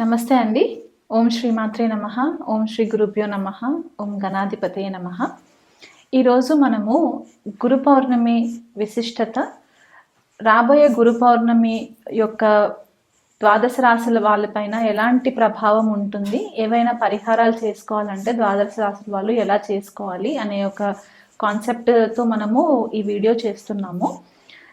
నమస్తే అండి. ఓం శ్రీ మాత్రే నమ. ఓం శ్రీ గురుభ్యో నమ. ఓం గణాధిపతయ నమ. ఈరోజు మనము గురు పౌర్ణమి విశిష్టత రాబోయే గురు పౌర్ణమి యొక్క ద్వాదశ రాశుల వాళ్ళపైన ఎలాంటి ప్రభావం ఉంటుంది ఏవైనా పరిహారాలు చేసుకోవాలంటే ద్వాదశ రాశుల వాళ్ళు ఎలా చేసుకోవాలి అనే ఒక కాన్సెప్ట్తో మనము ఈ వీడియో చేస్తున్నాము.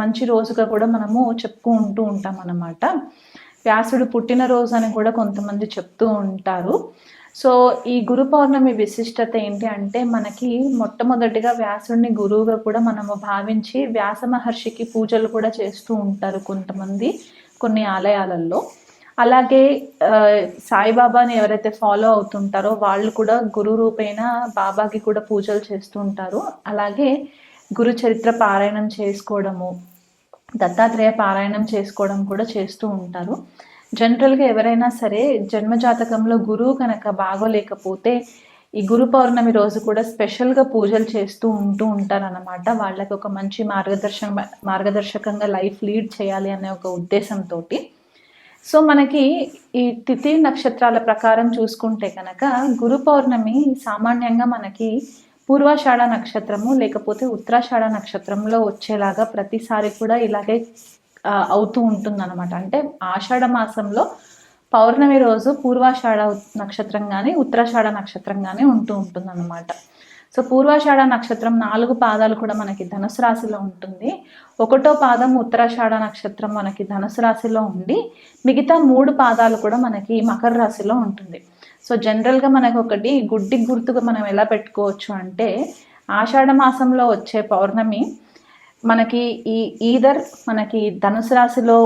మంచి రోజుగా కూడా మనము చెప్పుకుంటూ ఉంటాం అన్నమాట వ్యాసుడు పుట్టినరోజు అని కూడా కొంతమంది చెప్తూ ఉంటారు. సో ఈ గురు పౌర్ణమి విశిష్టత ఏంటి అంటే మనకి మొట్టమొదటిగా వ్యాసుడిని గురువుగా కూడా మనము భావించి వ్యాస మహర్షికి పూజలు కూడా చేస్తూ ఉంటారు కొంతమంది కొన్ని ఆలయాలలో. అలాగే సాయిబాబాని ఎవరైతే ఫాలో అవుతుంటారో వాళ్ళు కూడా గురు రూపేణ బాబాకి కూడా పూజలు చేస్తూ ఉంటారు. అలాగే గురు చరిత్ర పారాయణం చేసుకోవడము దత్తాత్రేయ పారాయణం చేసుకోవడం కూడా చేస్తూ ఉంటారు. జనరల్గా ఎవరైనా సరే జన్మజాతకంలో గురువు కనుక బాగోలేకపోతే ఈ గురు పౌర్ణమి రోజు కూడా స్పెషల్గా పూజలు చేస్తూ ఉంటూ ఉంటారన్నమాట. వాళ్ళకి ఒక మంచి మార్గదర్శక మార్గదర్శకంగా లైఫ్ లీడ్ చేయాలి అనే ఒక ఉద్దేశంతో సో మనకి ఈ తిథి నక్షత్రాల ప్రకారం చూసుకుంటే కనుక గురు పౌర్ణమి సామాన్యంగా మనకి పూర్వాషాఢ నక్షత్రము లేకపోతే ఉత్తరాషాఢ నక్షత్రంలో వచ్చేలాగా ప్రతిసారి కూడా ఇలాగే అవుతూ ఉంటుంది అనమాట అంటే ఆషాఢ మాసంలో పౌర్ణమి రోజు పూర్వాషాఢ నక్షత్రం కానీ ఉత్తరాషాఢ నక్షత్రం కానీ ఉంటూ ఉంటుంది అనమాట సో పూర్వాషాఢ నక్షత్రం నాలుగు పాదాలు కూడా మనకి ధనుసు రాశిలో ఉంటుంది. ఒకటో పాదం ఉత్తరాషాఢ నక్షత్రం మనకి ధనుసు రాశిలో ఉండి మిగతా మూడు పాదాలు కూడా మనకి మకర రాశిలో ఉంటుంది. సో జనరల్గా మనకు ఒకటి గుడ్డి గుర్తుగా మనం ఎలా పెట్టుకోవచ్చు అంటే ఆషాఢ మాసంలో వచ్చే పౌర్ణమి మనకి ఈ ఈదర్ మనకి ధనుసు రాశిలో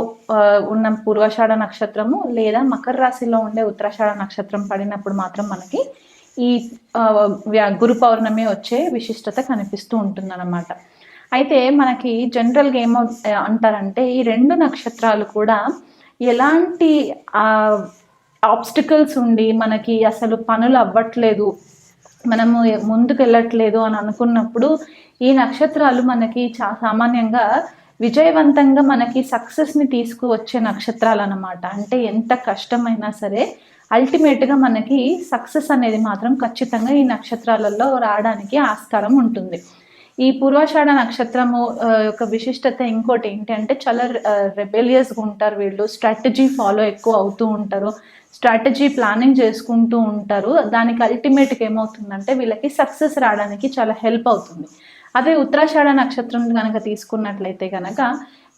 ఉన్న పూర్వాషాఢ నక్షత్రము లేదా మకర రాశిలో ఉండే ఉత్తరాషాఢ నక్షత్రం పడినప్పుడు మాత్రం మనకి ఈ గురు పౌర్ణమి వచ్చే విశిష్టత కనిపిస్తూ ఉంటుందన్నమాట. అయితే మనకి జనరల్గా ఏమో అంటారంటే ఈ రెండు నక్షత్రాలు కూడా ఎలాంటి ఆబ్స్టికల్స్ ఉండి మనకి అసలు పనులు అవ్వట్లేదు మనము ముందుకు వెళ్ళట్లేదు అని అనుకున్నప్పుడు ఈ నక్షత్రాలు మనకి చా సామాన్యంగా విజయవంతంగా మనకి సక్సెస్ని తీసుకువచ్చే నక్షత్రాలు అన్నమాట అంటే ఎంత కష్టమైనా సరే అల్టిమేట్గా మనకి సక్సెస్ అనేది మాత్రం ఖచ్చితంగా ఈ నక్షత్రాలలో రావడానికి ఆస్కారం ఉంటుంది. ఈ పూర్వాషాఢ నక్షత్రము యొక్క విశిష్టత ఇంకోటి ఏంటంటే చాలా రెబెలియస్గా ఉంటారు వీళ్ళు. స్ట్రాటజీ ఫాలో ఎక్కువ అవుతూ ఉంటారు. స్ట్రాటజీ ప్లానింగ్ చేసుకుంటూ ఉంటారు. దానికి అల్టిమేట్గా ఏమవుతుందంటే వీళ్ళకి సక్సెస్ రావడానికి చాలా హెల్ప్ అవుతుంది. అదే ఉత్తరాషాఢ నక్షత్రం కనుక తీసుకున్నట్లయితే కనుక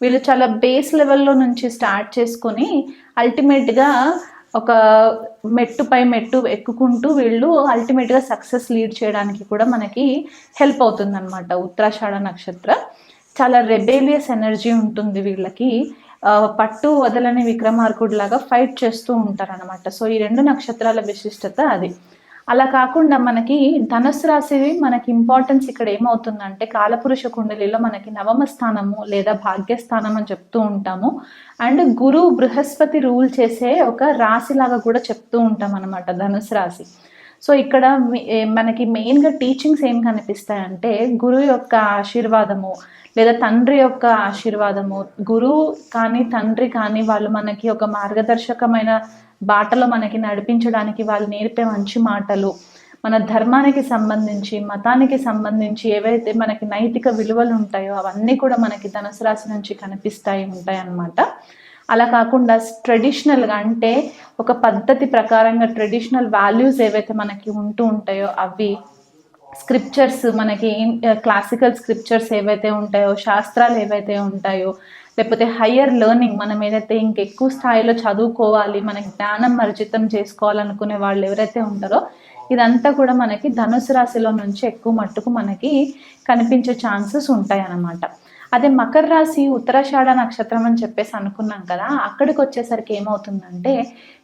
వీళ్ళు చాలా బేస్ లెవెల్లో నుంచి స్టార్ట్ చేసుకొని అల్టిమేట్గా ఒక మెట్టు పై మెట్టు ఎక్కుకుంటూ వీళ్ళు అల్టిమేట్గా సక్సెస్ లీడ్ చేయడానికి కూడా మనకి హెల్ప్ అవుతుందన్నమాట ఉత్తరాషాఢ నక్షత్ర. చాలా రెబేలియస్ ఎనర్జీ ఉంటుంది వీళ్ళకి. పట్టు వదలని విక్రమార్కుడు లాగా ఫైట్ చేస్తూ ఉంటారనమాట సో ఈ రెండు నక్షత్రాల విశిష్టత అది. అలా కాకుండా మనకి ధనుసు రాశి మనకి ఇంపార్టెన్స్ ఇక్కడ ఏమవుతుందంటే కాలపురుష కుండలిలో మనకి నవమ స్థానము లేదా భాగ్యస్థానం అని చెప్తూ ఉంటాము. అండ్ గురు బృహస్పతి రూల్ చేసే ఒక రాశిలాగా కూడా చెప్తూ ఉంటాం అనమాట ధనుసు రాశి. సో ఇక్కడ మీ- మనకి మెయిన్గా టీచింగ్స్ ఏం కనిపిస్తాయంటే గురువు యొక్క ఆశీర్వాదము లేదా తండ్రి యొక్క ఆశీర్వాదము. గురువు కానీ తండ్రి కానీ వాళ్ళు మనకి ఒక మార్గదర్శకమైన బాటలో మనకి నడిపించడానికి వాళ్ళు నేర్పే మంచి మాటలు. మన ధర్మానికి సంబంధించి మతానికి సంబంధించి ఏవైతే మనకి నైతిక విలువలు ఉంటాయో అవన్నీ కూడా మనకి ధనుసు రాశి నుంచి కనిపిస్తాయి ఉంటాయి అన్నమాట అలా కాకుండా ట్రెడిషనల్గా అంటే ఒక పద్ధతి ప్రకారంగా ట్రెడిషనల్ వాల్యూస్ ఏవైతే మనకి ఉంటూ ఉంటాయో అవి స్క్రిప్చర్స్ మనకి క్లాసికల్ స్క్రిప్చర్స్ ఏవైతే ఉంటాయో శాస్త్రాలు ఏవైతే ఉంటాయో లేకపోతే హయ్యర్ లెర్నింగ్ మనం ఏదైతే ఇంకెక్కువ స్థాయిలో చదువుకోవాలి మనకి జ్ఞానం అర్జితం చేసుకోవాలనుకునే వాళ్ళు ఎవరైతే ఉంటారో ఇదంతా కూడా మనకి ధనుసు రాశిలో నుంచి ఎక్కువ మట్టుకు మనకి కనిపించే ఛాన్సెస్ ఉంటాయి అన్నమాట అదే మకర రాశి ఉత్తరాషాఢ నక్షత్రం అని చెప్పేసి అనుకున్నాం కదా అక్కడికి వచ్చేసరికి ఏమవుతుందంటే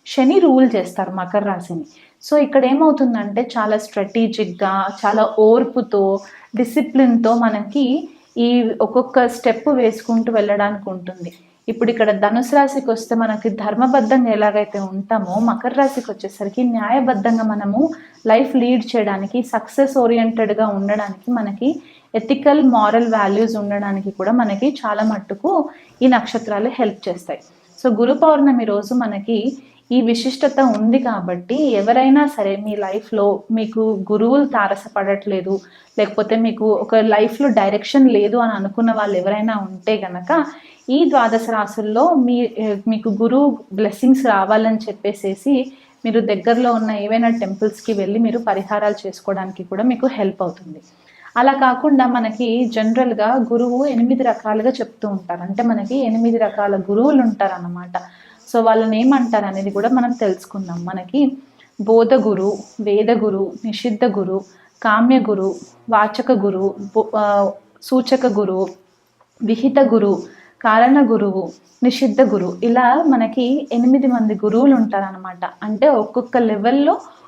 శని రూల్ చేస్తారు మకర రాశిని. సో ఇక్కడ ఏమవుతుందంటే చాలా స్ట్రాటజిక్గా చాలా ఓర్పుతో డిసిప్లిన్తో మనకి ఈ ఒక్కొక్క స్టెప్ వేసుకుంటూ వెళ్ళడానికి ఉంటుంది. ఇప్పుడు ఇక్కడ ధనుసు రాశికి వస్తే మనకి ధర్మబద్ధంగా ఎలాగైతే ఉంటామో మకర రాశికి వచ్చేసరికి న్యాయబద్ధంగా మనము లైఫ్ లీడ్ చేయడానికి సక్సెస్ ఓరియంటెడ్గా ఉండడానికి మనకి ఎథికల్ మారల్ వాల్యూస్ ఉండడానికి కూడా మనకి చాలా మట్టుకు ఈ నక్షత్రాలు హెల్ప్ చేస్తాయి. సో గురు పౌర్ణమి రోజు మనకి ఈ విశిష్టత ఉంది కాబట్టి ఎవరైనా సరే మీ లైఫ్లో మీకు గురువులు తారసపడట్లేదు లేకపోతే మీకు ఒక లైఫ్లో డైరెక్షన్ లేదు అని అనుకున్న వాళ్ళు ఎవరైనా ఉంటే గనక ఈ ద్వాదశ రాసుల్లో మీ మీకు గురువు బ్లెస్సింగ్స్ రావాలని చెప్పేసేసి మీరు దగ్గరలో ఉన్న ఏవైనా టెంపుల్స్కి వెళ్ళి మీరు పరిహారాలు చేసుకోవడానికి కూడా మీకు హెల్ప్ అవుతుంది. అలా కాకుండా మనకి జనరల్గా గురువు ఎనిమిది రకాలుగా చెప్తూ ఉంటారు. అంటే మనకి ఎనిమిది రకాల గురువులు ఉంటారు అన్నమాట సో వాళ్ళని ఏమంటారు అనేది కూడా మనం తెలుసుకుందాం. మనకి బోధ గురు వేద గురు నిషిద్ధ గురు కామ్య గురు వాచక గురు సూచక గురు విహిత గురు కారణ గురువు నిషిద్ధ గురువు ఇలా మనకి ఎనిమిది మంది గురువులు ఉంటారనమాట అంటే ఒక్కొక్క లెవెల్లో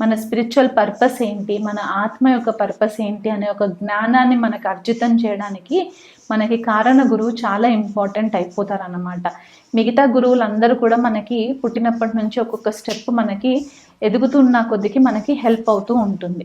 మన స్పిరిచువల్ పర్పస్ ఏంటి మన ఆత్మ యొక్క పర్పస్ ఏంటి అనే ఒక జ్ఞానాన్ని మనకు అర్జితం చేయడానికి మనకి కారణ గురువు చాలా ఇంపార్టెంట్ అయిపోతారు అన్నమాట మిగతా గురువులందరూ కూడా మనకి పుట్టినప్పటి నుంచి ఒక్కొక్క స్టెప్ మనకి ఎదుగుతున్న కొద్దికి మనకి హెల్ప్ అవుతూ ఉంటుంది.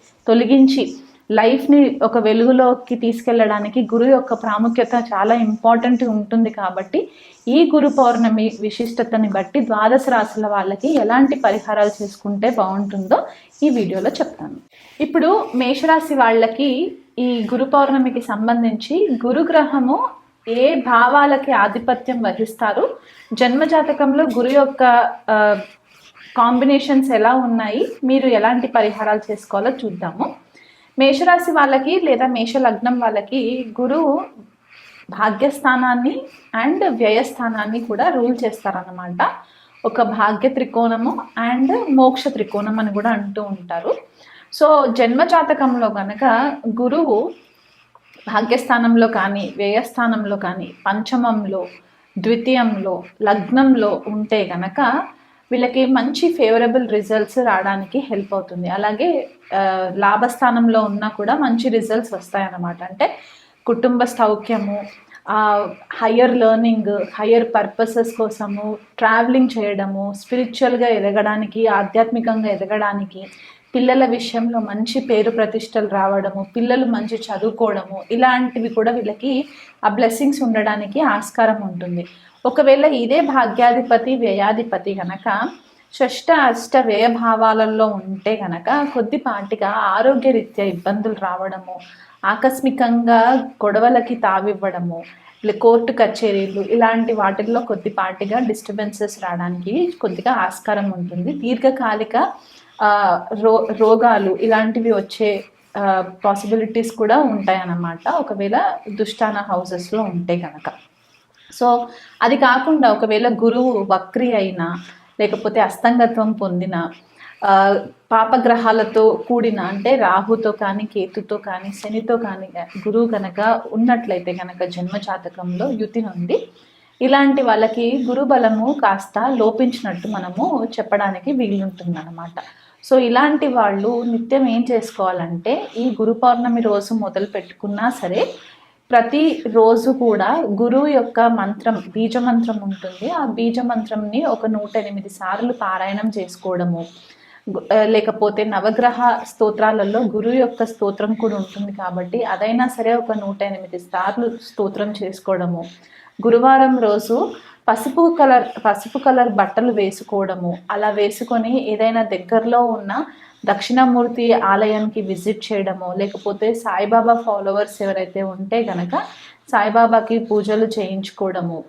తొలగించి లైఫ్ని ఒక వెలుగులోకి తీసుకెళ్ళడానికి గురు యొక్క ప్రాముఖ్యత చాలా ఇంపార్టెంట్ ఉంటుంది కాబట్టి ఈ గురు పౌర్ణమి విశిష్టతని బట్టి ద్వాదశ రాశుల వాళ్ళకి ఎలాంటి పరిహారాలు చేసుకుంటే బాగుంటుందో ఈ వీడియోలో చెప్తాను. ఇప్పుడు మేషరాశి వాళ్ళకి ఈ గురు పౌర్ణమికి సంబంధించి గురుగ్రహము ఏ భావాలకి ఆధిపత్యం వహిస్తారు? జన్మజాతకంలో గురు యొక్క కాంబినేషన్స్ ఎలా ఉన్నాయి మీరు ఎలాంటి పరిహారాలు చేసుకోవాలో చూద్దాము. మేషరాశి వాళ్ళకి లేదా మేష లగ్నం వాళ్ళకి గురువు భాగ్యస్థానాన్ని అండ్ వ్యయస్థానాన్ని కూడా రూల్ చేస్తారన్నమాట. ఒక భాగ్య త్రికోణము అండ్ మోక్ష త్రికోణం అని కూడా అంటూ ఉంటారు. సో జన్మజాతకంలో కనుక గురువు భాగ్యస్థానంలో కానీ వ్యయస్థానంలో కానీ పంచమంలో ద్వితీయంలో లగ్నంలో ఉంటే కనుక వీళ్ళకి మంచి ఫేవరబుల్ రిజల్ట్స్ రావడానికి హెల్ప్ అవుతుంది. అలాగే లాభస్థానంలో ఉన్నా కూడా మంచి రిజల్ట్స్ వస్తాయన్నమాట. అంటే కుటుంబ సౌఖ్యము హయ్యర్ లెర్నింగ్ హయ్యర్ పర్పసెస్ కోసము ట్రావెలింగ్ చేయడము స్పిరిచువల్గా ఎదగడానికి ఆధ్యాత్మికంగా ఎదగడానికి పిల్లల విషయంలో మంచి పేరు ప్రతిష్టలు రావడము పిల్లలు మంచి చదువుకోవడము ఇలాంటివి కూడా వీళ్ళకి ఆ బ్లెస్సింగ్స్ ఉండడానికి ఆస్కారం ఉంటుంది. ఒకవేళ ఇదే భాగ్యాధిపతి వ్యయాధిపతి కనుక షష్ట అష్ట వ్యయభావాలలో ఉంటే కనుక కొద్దిపాటిగా ఆరోగ్యరీత్యా ఇబ్బందులు రావడము ఆకస్మికంగా గొడవలకి తావివ్వడము కోర్టు కచేరీలు ఇలాంటి వాటిల్లో కొద్దిపాటిగా డిస్టర్బెన్సెస్ రావడానికి కొద్దిగా ఆస్కారం ఉంటుంది. దీర్ఘకాలిక రో రోగాలు ఇలాంటివి వచ్చే పాసిబిలిటీస్ కూడా ఉంటాయన్నమాట. ఒకవేళ దుష్టాన హౌసెస్లో ఉంటే కనుక సో అది కాకుండా ఒకవేళ గురువు వక్రి అయినా లేకపోతే అస్తంగత్వం పొందిన పాపగ్రహాలతో కూడిన అంటే రాహుతో కానీ కేతుతో కానీ శనితో కానీ గురువు కనుక ఉన్నట్లయితే కనుక జన్మ జాతకంలో యుతి నుండి ఇలాంటి వాళ్ళకి గురుబలము కాస్త లోపించినట్టు మనము చెప్పడానికి వీలుంటుంది అనమాట సో ఇలాంటి వాళ్ళు నిత్యం ఏం చేసుకోవాలంటే ఈ గురు పౌర్ణమి రోజు మొదలు పెట్టుకున్నా సరే ప్రతి రోజు కూడా గురువు యొక్క మంత్రం బీజ మంత్రం ఉంటుంది. ఆ బీజ మంత్రంని ఒక నూట ఎనిమిది సార్లు పారాయణం చేసుకోవడము. లేకపోతే నవగ్రహ స్తోత్రాలలో గురువు యొక్క స్తోత్రం కూడా ఉంటుంది కాబట్టి అదైనా సరే ఒక నూట ఎనిమిది సార్లు స్తోత్రం చేసుకోవడము. గురువారం రోజు పసుపు కలర్ పసుపు కలర్ బట్టలు వేసుకోవడము. అలా వేసుకొని ఏదైనా దగ్గరలో ఉన్న దక్షిణమూర్తి ఆలయానికి విజిట్ చేయడము లేకపోతే సాయిబాబా ఫాలోవర్స్ ఎవరైతే ఉంటే కనుక సాయిబాబాకి పూజలు చేయించుకోవడము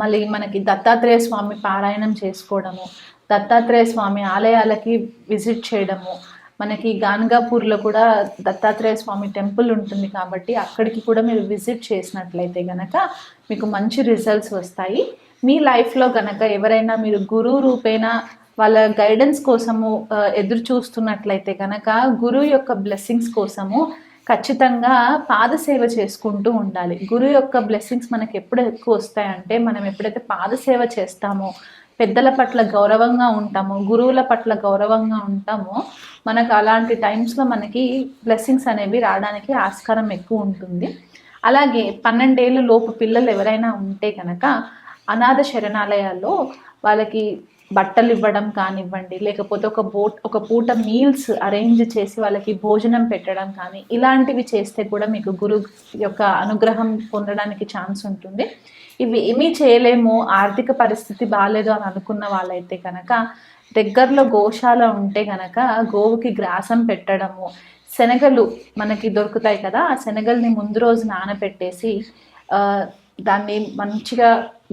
మళ్ళీ మనకి దత్తాత్రేయ స్వామి పారాయణం చేసుకోవడము దత్తాత్రేయ స్వామి ఆలయాలకి విజిట్ చేయడము మనకి గాన్గాపూర్లో కూడా దత్తాత్రేయ స్వామి టెంపుల్ ఉంటుంది కాబట్టి అక్కడికి కూడా మీరు విజిట్ చేసినట్లయితే గనక మీకు మంచి రిజల్ట్స్ వస్తాయి. మీ లైఫ్లో గనక ఎవరైనా మీరు గురువు రూపేణ వాళ్ళ గైడెన్స్ కోసము ఎదురు చూస్తున్నట్లయితే కనుక గురువు యొక్క బ్లెస్సింగ్స్ కోసము ఖచ్చితంగా పాదసేవ చేసుకుంటూ ఉండాలి. గురువు యొక్క బ్లెస్సింగ్స్ మనకు ఎప్పుడు ఎక్కువ వస్తాయంటే మనం ఎప్పుడైతే పాదసేవ చేస్తామో పెద్దల పట్ల గౌరవంగా ఉంటామో గురువుల పట్ల గౌరవంగా ఉంటామో మనకు అలాంటి టైమ్స్లో మనకి బ్లెస్సింగ్స్ అనేవి రావడానికి ఆస్కారం ఎక్కువ ఉంటుంది. అలాగే పన్నెండేళ్ళు లోపు పిల్లలు ఎవరైనా ఉంటే కనుక అనాథ శరణాలయాల్లో వాళ్ళకి బట్టలు ఇవ్వడం కానివ్వండి లేకపోతే ఒక బోట్ ఒక పూట మీల్స్ అరేంజ్ చేసి వాళ్ళకి భోజనం పెట్టడం కానీ ఇలాంటివి చేస్తే కూడా మీకు గురు యొక్క అనుగ్రహం పొందడానికి ఛాన్స్ ఉంటుంది. ఇవి ఏమీ చేయలేము ఆర్థిక పరిస్థితి బాగాలేదు అని అనుకున్న వాళ్ళైతే కనుక దగ్గరలో గోశాల ఉంటే కనుక గోవుకి గ్రాసం పెట్టడము శనగలు మనకి దొరుకుతాయి కదా ఆ శనగల్ని ముందు రోజు నానబెట్టేసి దాన్ని మంచిగా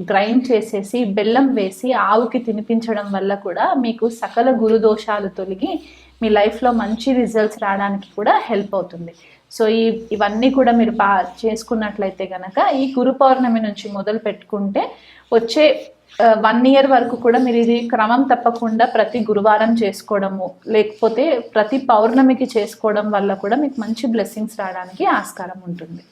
గ్రైండ్ చేసేసి బెల్లం వేసి ఆవుకి తినిపించడం వల్ల కూడా మీకు సకల గురుదోషాలు తొలగి మీ లైఫ్లో మంచి రిజల్ట్స్ రావడానికి కూడా హెల్ప్ అవుతుంది. సో ఈ ఇవన్నీ కూడా మీరు పా చేసుకున్నట్లయితే కనుక ఈ గురు పౌర్ణమి నుంచి మొదలు పెట్టుకుంటే వచ్చే వన్ ఇయర్ వరకు కూడా మీరు ఇది క్రమం తప్పకుండా ప్రతి గురువారం చేసుకోవడము లేకపోతే ప్రతి పౌర్ణమికి చేసుకోవడం వల్ల కూడా మీకు మంచి బ్లెస్సింగ్స్ రావడానికి ఆస్కారం ఉంటుంది.